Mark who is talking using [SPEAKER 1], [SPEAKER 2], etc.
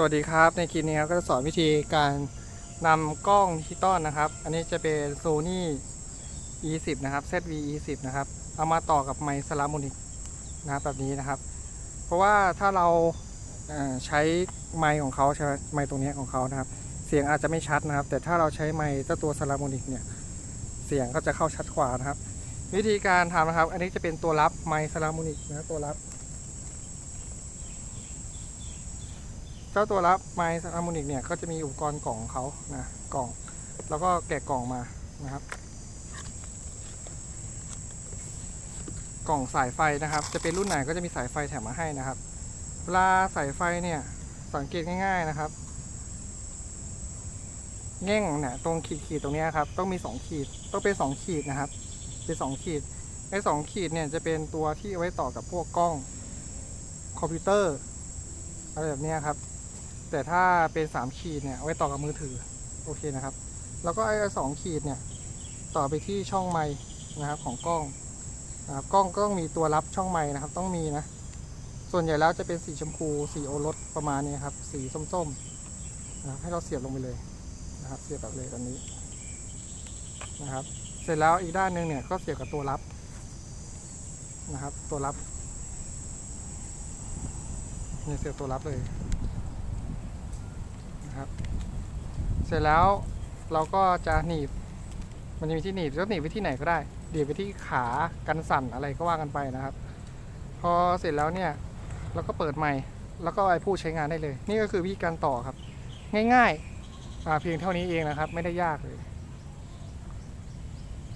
[SPEAKER 1] สวัสดีครับในคลิปนี้ครับก็จะสอนวิธีการนำกล้องดิจิตอลนะครับ อันนี้จะเป็น Sony E10 นะครับ ZV E10 นะครับ เอามาต่อกับไมค์สลามูนิกนะครับแบบนี้นะครับ เพราะว่าถ้าเราใช้ไมค์ของเขาใช่ไหมไมค์ตรงนี้ของเขานะครับ เสียงอาจจะไม่ชัดนะครับ แต่ถ้าเราใช้ไมค์เจ้าตัวสลามูนิกเนี่ยเสียงก็จะเข้าชัดกว่านะครับ วิธีการทำนะครับ อันนี้จะเป็นตัวรับไมค์สลามูนิกนะตัวรับ จ้าตัวรับไมซ์อะมูนิกเนี่ยก็จะมีอุปกรณ์กล่องเขานะกล่อง แล้วก็แกะกล่องมานะครับ กล่องสายไฟนะครับ จะเป็นรุ่นไหนก็จะมีสายไฟแถมมาให้นะครับ เวลาสายไฟเนี่ยสังเกตง่ายๆนะครับแง่งเนี่ยตรงขีดขีดๆตรงนี้ครับต้องมีสองขีดต้องเป็นสองขีดนะครับเป็นสองขีดไอ้สองขีดเนี่ยจะเป็นตัวที่เอาไว้ต่อกับพวกกล้องคอมพิวเตอร์อะไรแบบนี้ครับ แต่ถ้าเป็น 3 ขีดเนี่ยเอาไว้ต่อกับมือถือโอเคนะครับ แล้วก็ไอ้สองขีดเนี่ยต่อไปที่ช่องไมค์นะครับของกล้องนะครับกล้องก็ต้องมีตัวรับช่องไมค์นะครับ ต้องมีนะ ส่วนใหญ่แล้วจะเป็นสีชมพูสีโอรสประมาณนี้ครับ สีส้มๆนะให้เราเสียบลงไปเลยนะครับ เสียบแบบเลยแบบนี้นะครับ เสร็จแล้วอีกด้านหนึ่งเนี่ยก็เสียบกับตัวรับนะครับ ตัวรับเนี่ยเสียบตัวรับเลย นะครับ เสร็จแล้วเราก็จะหนีบ มันจะมีที่หนีบจะหนีบไปที่ไหนก็ได้หนีบไปที่ขากันสั่นอะไรก็ว่ากันไปนะครับ พอเสร็จแล้วเนี่ยเราก็เปิดใหม่แล้วก็ไอ้ผู้ใช้งานได้เลย นี่ก็คือวิธีการต่อครับ ง่ายๆเพียงเท่านี้เองนะครับ ไม่ได้ยากเลย